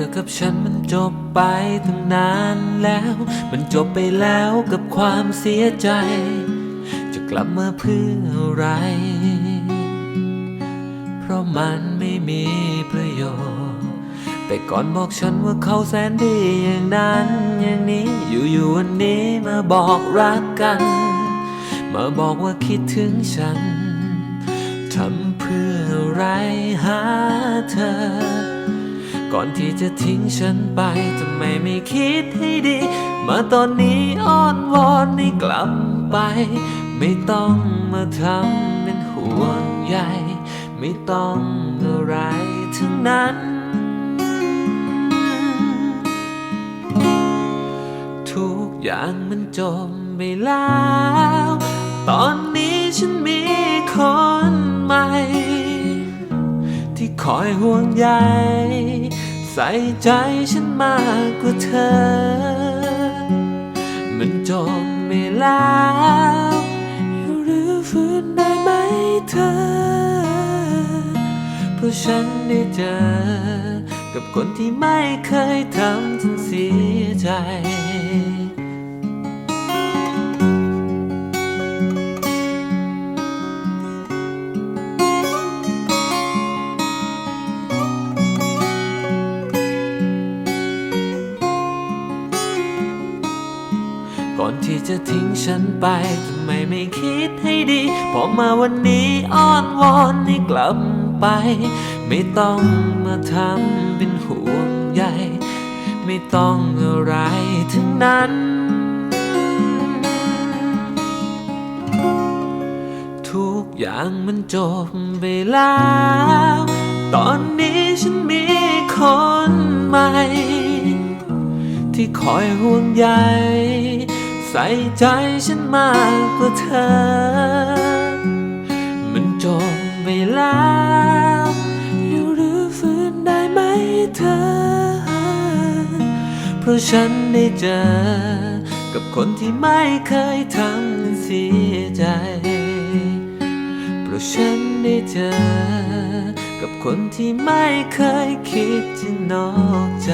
เรื่องเธอกับฉันมันจบไปตั้งนานแล้ว มันจบไปแล้วกับความเสียใจ จะกลับมาเพื่ออะไร เพราะมันไม่มีประโยชน์ แต่ก่อนบอกฉันว่าเขาแสนดีอย่างนั้นอย่างนี้ อยู่ๆวันนี้มาบอกรักกัน มาบอกว่าคิดถึงฉัน ทำเพื่ออะไรหาเธอ ก่อนที่จะทิ้งฉันไปทำไมไม่คิดให้ดี มาตอนนี้อ้อนวอนให้กลับไป ไม่ต้องมาทำเป็นห่วงใยไม่ต้องอะไรทั้งนั้น ทุกอย่างมันจบไปแล้ว ตอนนี้ฉันมีคนใหม่ ที่คอยห่วงใย ใส่ใจฉันมากกว่าเธอ มันจบไม่แล้วอยู่หรือฟื้นได้ไหมเธอ เพราะฉันได้เจอ กับคนที่ไม่เคยทำฉันเสียใจ ก่อนที่จะทิ้งฉันไปทำไมไม่คิดให้ดี พอมาวันนี้อ้อนวอนให้กลับไป ไม่ต้องมาทำเป็นห่วงใยไม่ต้องอะไรทั้งนั้น ทุกอย่างมันจบไปแล้ว ตอนนี้ฉันมีคนใหม่ ที่คอยห่วงใย ใส่ใจฉันมากกว่าเธอ มันจบไปแล้วอยู่หรือฟื้นได้ไหมเธอ เพราะฉันได้เจอ กับคนที่ไม่เคยทำเสียใจ เพราะฉันได้เจอ กับคนที่ไม่เคยคิดจะนอกใจ